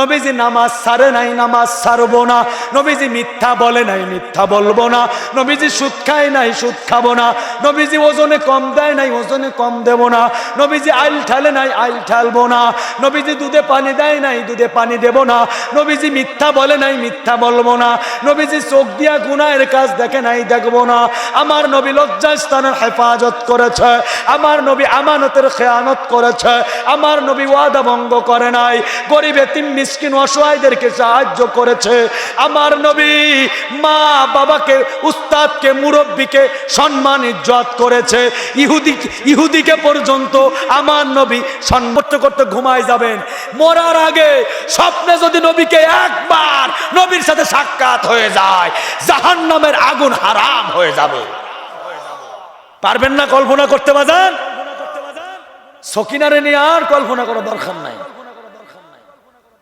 নবীজি নামাজ সারে নাই, নামাজ সারবো না। নবীজি মিথ্যা বলে নাই, মিথ্যা বলব না। নবীজি সুদ খায় নাই, সুদ খাব না। নবীজি ওজনে কম দেয় নাই, ওজনে কম দেব না। নবীজি আইল ঠালে নাই, আইল ঠালবো না। নবীজি দুধে পানি দেয় নাই, দুধে পানি দেব না। নবীজি মিথ্যা বলে নাই, মিথ্যা বলব না। নবীজি চোখ দিয়া গুনাহের কাজ দেখে নাই, দেখব না। আমার নবী লজ্জা লজ্জাস্থানের হেফাজত করেছে। আমার নবী আমানতের খেয়ানত করেছে। আমার নবী ওয়াদা ভঙ্গ করে নাই। গরিব এতিম মিসকিন অসহায়দেরকে সাহায্য করেছে। আমার নবী মা বাবাকে, উস্তাদকে, মুরব্বীকে সম্মান ইজ্জত করেছে। ইহুদি, ইহুদিকে পর্যন্ত আমার নবী সম্মান করতে ঘুমায় যাবেন। মরার আগে স্বপ্নে যদি নবীকে একবার নবীর সাথে সাক্ষাৎ হয়ে যায়, জাহান্নামের আগুন হারাম হয়ে যাবে। পারবেন না কল্পনা করতে বাজান? সকিনারে নিয়ে আর কল্পনা করার দরকার নাই।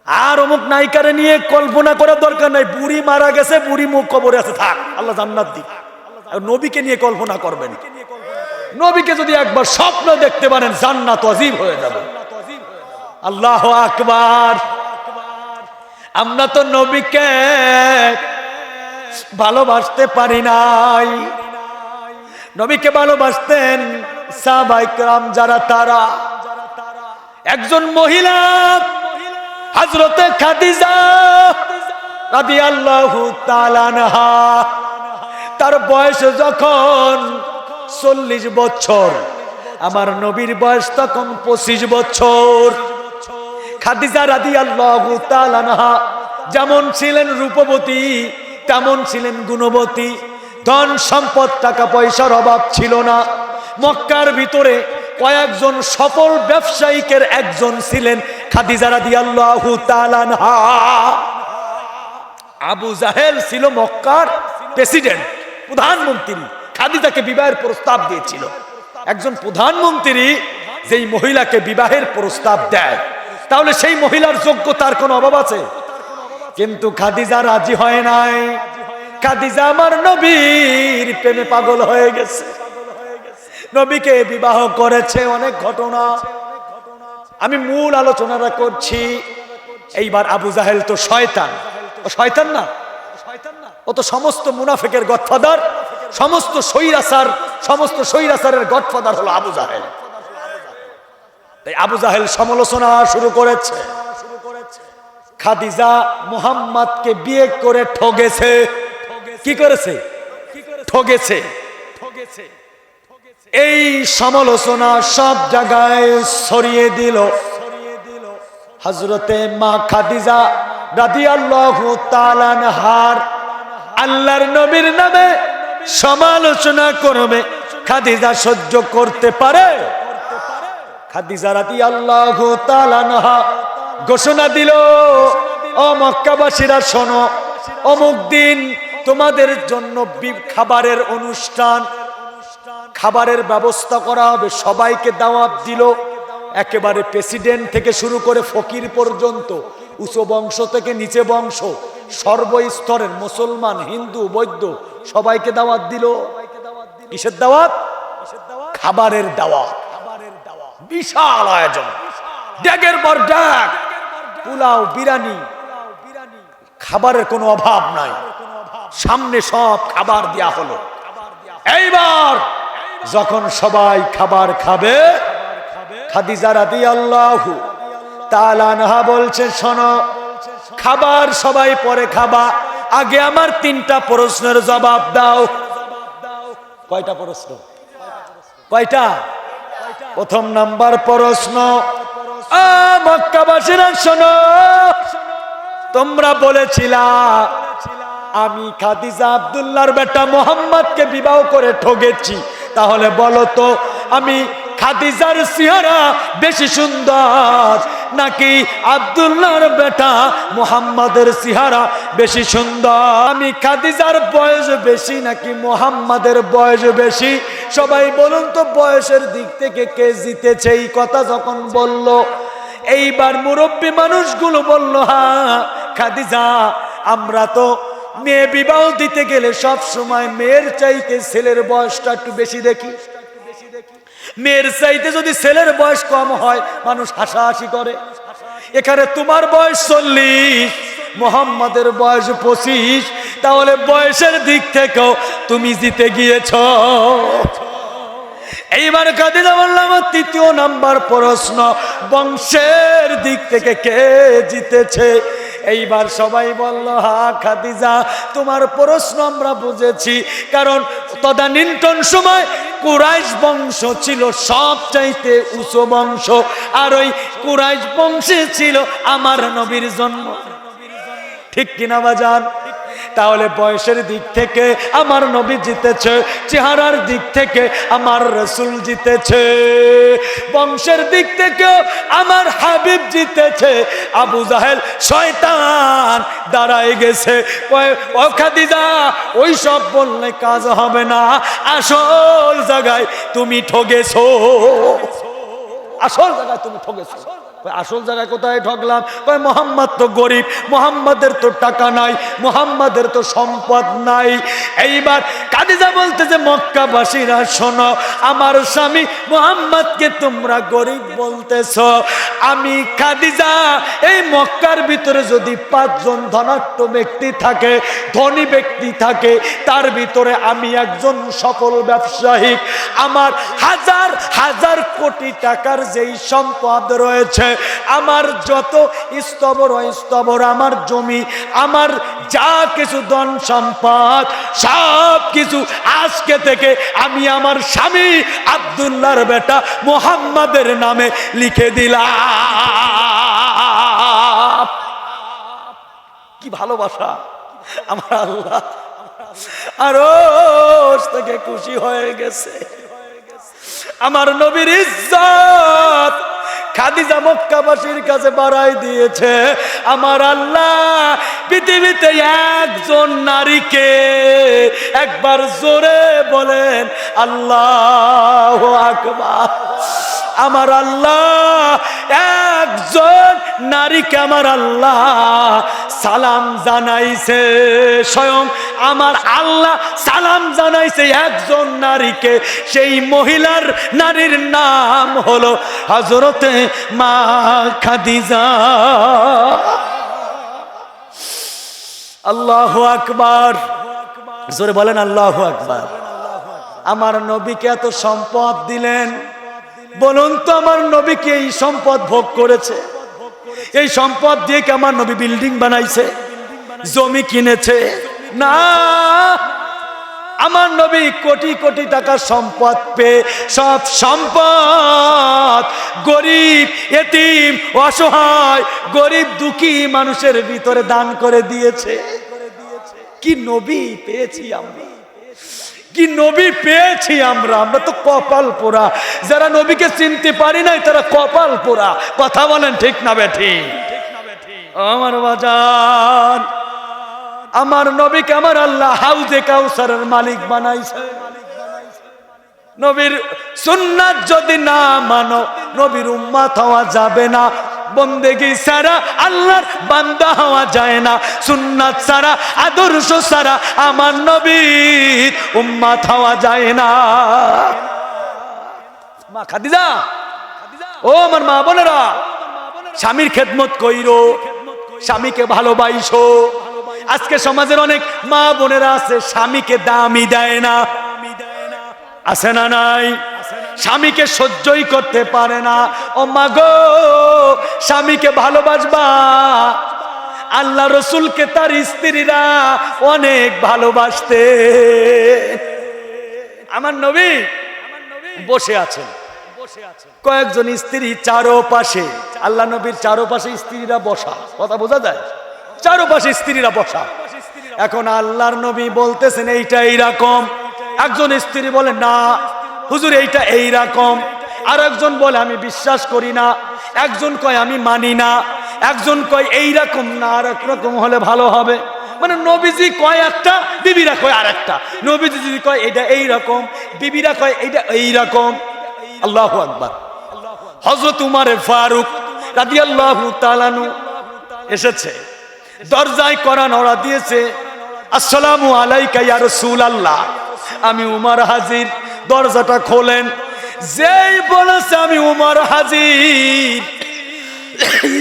আর অমুক নায়িকারে নিয়ে কল্পনা করার দরকার নাই। বুড়ি মারা গেছে, বুড়ি মুখ কবরে আছে, থাক, আল্লাহ জান্নাত আর নবীকে নিয়ে কল্পনা করবেন। নবীকে যদি একবার স্বপ্ন দেখতে পারেন, জান্নাত অজীব হয়ে যাবে। আল্লাহ আকবার। আমরা তো নবীকে ভালোবাসতে পারি নাই। নবীকে ভালোবাসতেন সাহবাইকরাম যারা তারা। একজন মহিলা হজরতে খাদিজা তার বয়স যখন চল্লিশ বছর, আমার নবীর বয়স তখন পঁচিশ বছর। খাদিজা রাদি আল্লাহ যেমন ছিলেন রূপবতী, তেমন ছিলেন গুণবতী। ধন সম্পদ, টাকা পয়সার অভাব ছিল না। মক্কার ভিতরে কয়েকজন সফল ব্যবসায়িকের একজন ছিলেন খাদিজারা আনহা। আবু জাহেল ছিল মক্কার প্রেসিডেন্ট, প্রধানমন্ত্রী। খাদিজাকে বিবাহের প্রস্তাব দিয়েছিল। একজন প্রধানমন্ত্রী যেই মহিলাকে বিবাহের প্রস্তাব দেয়। তাহলে সেই মহিলার যোগ্যতার কোনো অভাব আছে? কিন্তু খাদিজা রাজি হয় নাই। খাদিজা আমার নবীর প্রেমে পাগল হয়ে গেছে। নবীকে বিবাহ করেছে, অনেক ঘটনা। আমি মূল আলোচনাটা করছি, এইবার আবু জাহেল তো শয়তান। ও শয়তান না? ও তো সমস্ত মুনাফেকের গডফাদার, সমস্ত সৈরাসার সমস্ত সৈরাসারের গডফাদার হলো আবু জাহেল। তাই আবু জাহেল সমালোচনা শুরু করেছে। খাদিজা মুহাম্মাদকে বিয়ে করে ঠগেছে। কি করেছে? ঠগেছে। এই সমালোচনা সব জায়গায় ছড়িয়ে দিল। হজরতে মা খাদিজা রাদিয়াল্লাহু তাআলা হার আল্লাহর নবীর নামে সমালোচনা করবে। খাদিজা সহ্য করতে পারে? খাদিজা রাদিয়াল্লাহু তাআলা ঘোষণা দিল, ও মক্কাবাসীরা শোনো, অমুক দিন তোমাদের জন্য খাবারের অনুষ্ঠান খাবারের ব্যবস্থা করা হবে, সবাইকে দাওয়াত দিল। একেবারে প্রেসিডেন্ট থেকে শুরু করে ফকির পর্যন্ত, উঁচু বংশ থেকে নিচে বংশ, সর্বস্তরের মুসলমান, হিন্দু বৈদ্য সবাইকে দাওয়াত দিল। কিসের দাওয়াত? খাবারের দাওয়াত। বিশাল আয়োজন। ড্যাগের পর ড্যাগ পোলাও বিরানি খাবারের কোনো অভাব নাই। সামনে সব খাবার দেয়া হলো। এইবার যখন সবাই খাবার খাবে, খাদিজা রাদি আল্লাহু তালানহা বলছে, শোনো, খাবার সবাই পরে খাবা। আগে আমার তিনটা প্রশ্নের জবাব দাও। কয়টা প্রশ্ন? কয়টা? প্রথম নাম্বার প্রশ্ন শোনো, তোমরা বলেছিলা, আমি খাদিজা আব্দুল্লাহর বেটা মোহাম্মদকে বিবাহ করে ঠগেছি। তাহলে বলো তো, আমি খাদিজার চেহারা বেশি সুন্দর নাকি আব্দুল্লাহর বেটা মোহাম্মদের চেহারা বেশি সুন্দর? আমি খাদিজার বয়স বেশি নাকি মোহাম্মদের বয়স বেশি? সবাই বলুন তো, বয়সের দিক থেকে কে জিতেছে? এই কথা যখন বলল, এইবার মুরব্বী মানুষগুলো বলল হ্যাঁ খাদিজা, আমরা তো মেয়ে বিবাহ দিতে গেলে সব সময় মেয়ের চাইতে ছেলের বয়সটা একটু বেশি দেখি। মেয়ের চাইতে যদি ছেলের বয়স কম হয়, মানুষ হাসাহাসি করে। এখানে তোমার বয়স চল্লিশ, মোহাম্মদের বয়স পঁচিশ। তাহলে বয়সের দিক থেকেও তুমি জিতে গিয়েছ। এইবার কাদিজা বললাম, তৃতীয় নাম্বার প্রশ্ন, বংশের দিক থেকে কে জিতেছে? এইবার সবাই বলল, হা খাদিজা, তোমার প্রশ্ন আমরা বুঝেছি। কারণ তদানীন্তন সময় কুরাইশ বংশ ছিল সবচাইতে উঁচু বংশ, আর ওই কুরাইশ বংশে ছিল আমার নবীর জন্ম। ঠিক কিনা বাজান? তাহলে বয়সের দিক থেকে আমার নবী জিতেছে চেহারার দিক থেকে আমার রসুল জিতেছে। বংশের দিক থেকে আমার হাবিব জিতেছে। আবু জাহেল শয়তান দাঁড়ায় গেছে। ও ওই সব বললে কাজ হবে না। আসল জায়গায় তুমি ঠগেছো। আসল জায়গায় তুমি কই, আসল জায়গায় কোথায় ঠকলাম কয়, মোহাম্মদ তো গরিব, মোহাম্মদের তো টাকা নাই, মোহাম্মদের তো সম্পদ নাই। এইবার কাদিজা বলতে যে, মক্কাবাসীরা, শোনো, আমার স্বামী মোহাম্মদকে তোমরা গরিব বলতেছ। আমি কাদিজা, এই মক্কার ভিতরে যদি পাঁচজন ধনাঢ্য ব্যক্তি থাকে, ধনী ব্যক্তি থাকে, তার ভিতরে আমি একজন সফল ব্যবসায়ী। আমার হাজার হাজার কোটি টাকার যেই সম্পদ রয়েছে আমার যত স্তবর স্তবর আমার জমি, আমার যা কিছু ধন সম্পদ, সব কিছু আজকে থেকে আমি আমার স্বামী আবদুল্লাহর বেটা মোহাম্মদের নামে লিখে দিলাম। কি ভালোবাসা। আমার আল্লাহ আরও থেকে খুশি হয়ে গেছে। আমার নবীর ইজ্জত খাদিজা মক্কাবাসীর কাছে বাড়াই দিয়েছে, আমার আল্লাহ, পৃথিবীতে একজন নারীকে একবার জোরে বলেন, আল্লাহ আকবার। আমার আল্লাহ নারীকে আমার আল্লাহ সালাম জানাইছে। স্বয়ং আমার আল্লাহ সালাম জানাইছে একজন নারীকে। সেই মহিলার নারীর নাম হলো হজরতে মা খাদিজা। আল্লাহ আকবার। জোরে বলেন আল্লাহ আকবার। আমার নবীকে এত সম্পদ দিলেন। বলুন তো আমার নবীকে এই সম্পদ ভোগ করেছে? এই সম্পদ দিয়ে কি আমার নবী বিল্ডিং বানাইছে? জমি কিনেছে? না। আমার নবী কোটি কোটি টাকার সম্পদ পেয়ে সব সম্পদ, গরিব, এতিম, অসহায়, গরিব, দুঃখী মানুষের ভিতরে দান করে দিয়েছে। কি নবী পেয়েছি আমরা? কি নবী পেয়েছি আমরা? আমরা তো কপাল পোড়া। যারা নবীকে চিনতে পারি নাই, তারা কপাল পোড়া। কথা বলেন ঠিক না বেঠি? আমার বাজান, আমার নবীকে আমার আল্লাহ হাউজে কাউসারের মালিক বানাইছে। নবীর সুন্নাত যদি না মানো, নবীর উম্মাত হওয়া যাবে না। বন্দেগি সারা আল্লাহর বান্দা হওয়া যায় না। সুন্নাত সারা আদর্শ সারা আমার নবীর উম্মাত হওয়া যায় না। মা খাদিজা, ও আমার মা বোনেরা, স্বামীর খেদমত কইরো, স্বামীকে ভালোবাইসো। আজকে সমাজের অনেক মা বোনেরা আছে, স্বামীকে দামি দেয় না। আছে না নাই? স্বামীকে সহ্যই করতে পারে না। ও মা গো, স্বামীকে ভালোবাসবা। আল্লাহ রসুলকে তার স্ত্রীরা অনেক ভালোবাসতে। আমার নবী বসে আছেন। কয়েকজন স্ত্রী চারো পাশে আল্লাহ নবীর চারো পাশে স্ত্রীরা বসা। কথা বোঝা যায়? চারো পাশে স্ত্রীরা বসা। এখন আল্লাহর নবী বলতেছেন এইটা এইরকম একজন স্ত্রী বলে, না হুজুর, এইটা এইরকম। আর একজন বলে, আমি বিশ্বাস করি না। একজন কয়, আমি মানি না। একজন কয়, এইরকম না আর রকম হলে ভালো হবে। মানে নবীজি কয় একটা, বিবিরা কয় আর একটা নবীজি যদি কয়, এটা এইরকম, বিবিরা কয় এইটা এইরকম। আল্লাহ আকবার। হজরত উমারে ফারুক রাদি আল্লাহ তালানু এসেছে। দরজায় করা নড়া দিয়েছে, আসসালামু আলাইকা ইয়া রাসূলুল্লাহ, আমি উমার হাজির। দরজাটা খোলেন। যেই বলেছে, আমি উমার হাজির।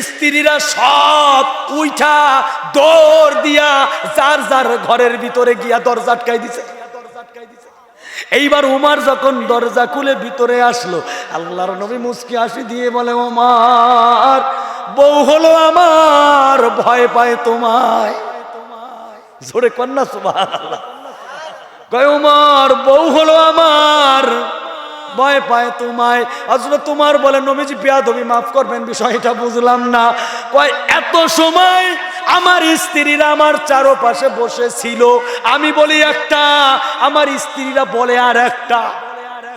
স্ত্রীরা সব উইঠা দৌড় দিয়া যার যার ঘরের ভিতরে গিয়া দরজা আটকাই দিছে। এইবার উমার যখন দরজা খুলে ভিতরে আসলো, আল্লাহর নবী মুসকি আসি দিয়ে বলে ওমার বউ হলো আমার, ভয় পায় তোমায়। জোরে কন্যা সুবাহ কয়, উমার, বউ হলো আমার। ভয় পায় তোমায়। আসলে তোমার বলে, নবীজি, বিয়াদবি মাফ করবেন, বিষয়টা বুঝলাম না। কয়, এত সময় আমার স্ত্রীরা আমার চারপাশে বসে ছিল আমি বলি, একটা। আমার স্ত্রীরা বলে, আর একটা।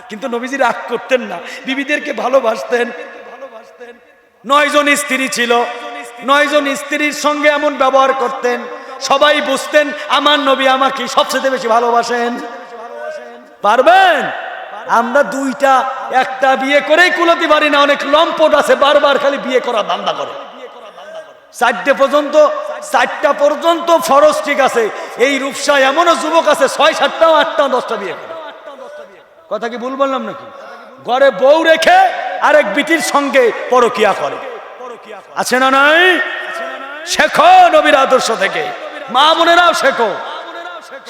কিন্তু নবীজি রাগ করতেন না। বিবিদেরকে ভালোবাসতেন। নয় জন স্ত্রী ছিল। নয়জন স্ত্রীর সঙ্গে এমন ব্যবহার করতেন। সবাই বুঝতেন, আমার নবী আমাকে সবচেয়ে বেশি ভালোবাসেন। পারবেন? আমরা দুইটা, একটা বিয়ে করেই কুলাতে পারি না, অনেক লম্পট আছে, বারবার খালি বিয়ে করার ধান্দা করে। চারটে পর্যন্ত, চারটা পর্যন্ত ফরজ ঠিক আছে, এই রূপসায় এমনও যুবক আছে, ছয় সাতটাও আটটা দশটা বিয়ে করে। কথা কি ভুল বললাম নাকি? ঘরে বউ রেখে আরেক বিটির সঙ্গে পরকিয়া করে। আছে না নাই? শেখো নবীর আদর্শ থেকে। মা বোনেরাও শেখো।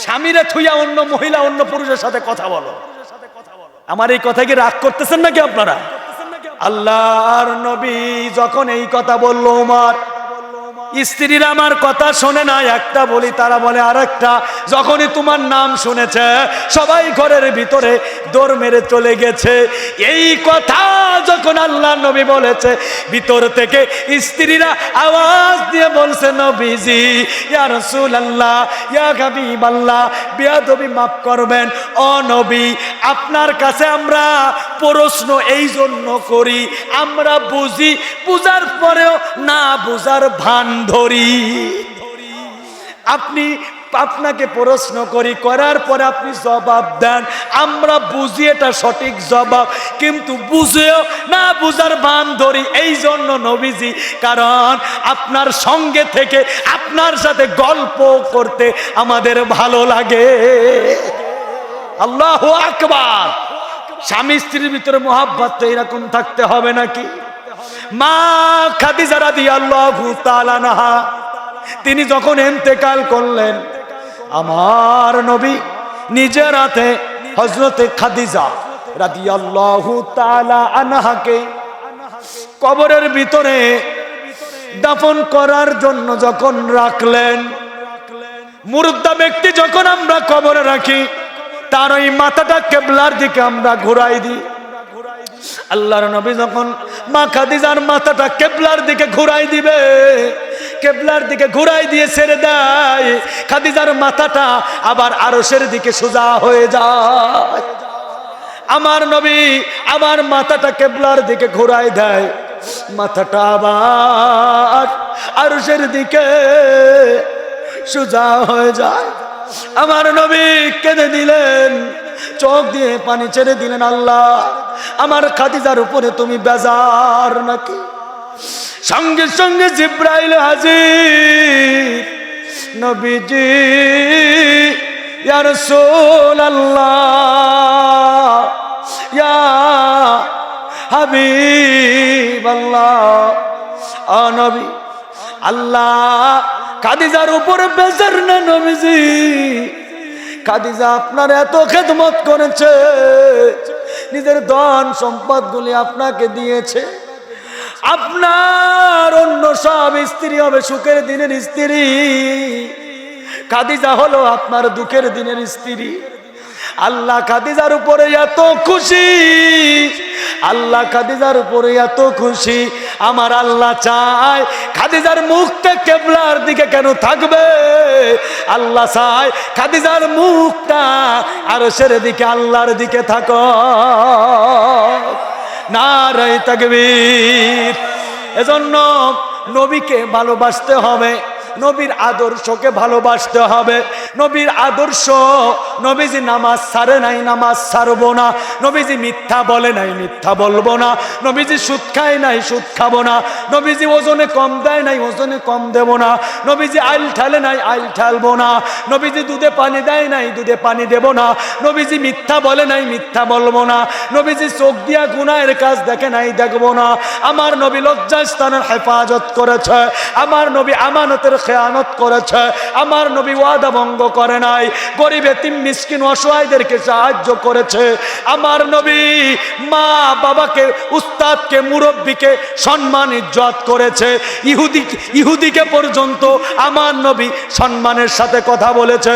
স্বামীরা থুইয়া অন্য মহিলা, অন্য পুরুষের সাথে কথা বলো। আমার এই কথা কি রাগ করতেছেন নাকি আপনারা? আল্লাহর নবী যখন এই কথা বলল উমার স্ত্রীরা আমার কথা শোনে না, একটা বলি, তারা বলে আর একটা যখনই তোমার নাম শুনেছে, সবাই ঘরের ভিতরে দৌড় মেরে চলে গেছে। এই কথা যখন আল্লাহ নবী বলেছে, ভিতর থেকে স্ত্রীরা আওয়াজ দিয়ে বলছে, নবীজি, ইয়া রসুল আল্লাহ ইয়া হাবিব আল্লাহ বিয়াদবি মাফ করবেন। ও নবী, আপনার কাছে আমরা প্রশ্ন এই জন্য করি, আমরা বুঝি, বুঝার পরেও না বুঝার ভান ধরি। আপনি আপনাকে প্রশ্ন করি, করার পরে আপনি জবাব দেন। আমরা বুঝি এটা সঠিক জবাব, কিন্তু বুঝেও না বুঝার বান ধরি। এই জন্য নবীজি, কারণ আপনার সঙ্গে থেকে আপনার সাথে গল্প করতে আমাদের ভালো লাগে। আল্লাহ আকবার। স্বামী স্ত্রীর ভিতরে মোহাব্বত এরকম থাকতে হবে নাকি? মা খাদিজা রাদিয়াল্লাহু তাআলা তিনি যখন এন্তেকাল করলেন, আমার নবী নিজের হাতে হজরতে খাদিজা রাদিয়াল্লাহু তাআলা আনহাকে কবরের ভিতরে দাফন করার জন্য যখন রাখলেন, মুর্দা ব্যক্তি যখন আমরা কবরে রাখি, তার ওই মাথাটা কেবলার দিকে আমরা ঘুরাই দিই। আল্লাহর নবী যখন মা খাদিজার মাথাটা কেবলার দিকে ঘুরাই দিবে, কেবলার দিকে ঘুরাই দিয়ে ছেড়ে দেয়, খাদিজার মাথাটা আবার আরসের দিকে সোজা হয়ে যায়। আমার নবী আমার মাথাটা কেবলার দিকে ঘুরাই দেয়, মাথাটা আবার আরসের দিকে সোজা হয়ে যায়। আমার নবী কেঁদে দিলেন চোখ দিয়ে পানি ছেড়ে দিলেন আল্লাহ, আমার খাদিজার উপরে তুমি বেজার নাকি? সঙ্গে সঙ্গে জিব্রাইল হাজির, নবীজি, ইয়া রাসূলুল্লাহ, ইয়া হাবিব আল্লাহ ও নবী, আল্লাহ কাদিজার উপরে বেজার না নবীজি? কাদিজা আপনার এত খেদমত করেছে। নিজের ধন সম্পদ গুলি আপনাকে দিয়েছে। আপনার অন্য সব স্ত্রী হবে সুখের দিনের স্ত্রী। খাদিজা হলো আপনার দুঃখের দিনের স্ত্রী। আল্লাহ খাদিজার উপরে এত খুশি। আল্লাহ খাদিজার উপরে এত খুশি। আমার আল্লাহ চায় খাদিজার মুখটা কেবলার দিকে কেন থাকবে? আল্লাহ চায় খাদিজার মুখটা আর সের দিকে, আল্লাহর দিকে থাক। না রে তাকবীর। এজন্য নবীকে ভালোবাসতে হবে, নবীর আদর্শকে ভালোবাসতে হবে, নবীর আদর্শ নবীজি নামাজ সারে নাই, নামাজ সারবো না। নবীজি মিথ্যা বলে নাই, মিথ্যা বলব না। নবীজি সুদ খায় নাই, সুদ খাব না। নবীজি ওজনে কম দেয় নাই, ওজনে কম দেব না। নবীজি আইল ঠালে নাই, আইল ঠালবো না। নবীজি দুধে পানি দেয় নাই, দুধে পানি দেব না। নবীজি মিথ্যা বলে নাই, মিথ্যা বলব না। নবীজি চোখ দিয়া গুনাহের কাজ দেখে নাই, দেখব না। আমার নবী লজ্জা স্থানের হেফাজত করেছে। আমার নবী আমানতের খেয়ানত করেছে। আমার নবী ওয়াদা ভঙ্গ করে নাই। গরিব এতিম মিসকিন অসহায়দেরকে সাহায্য করেছে। আমার নবী মা বাবাকে, উস্তাদকে, মুরব্বীকে সম্মান ইজ্জত করেছে। ইহুদি ইহুদিকে পর্যন্ত আমার নবী সম্মানের সাথে কথা বলেছে।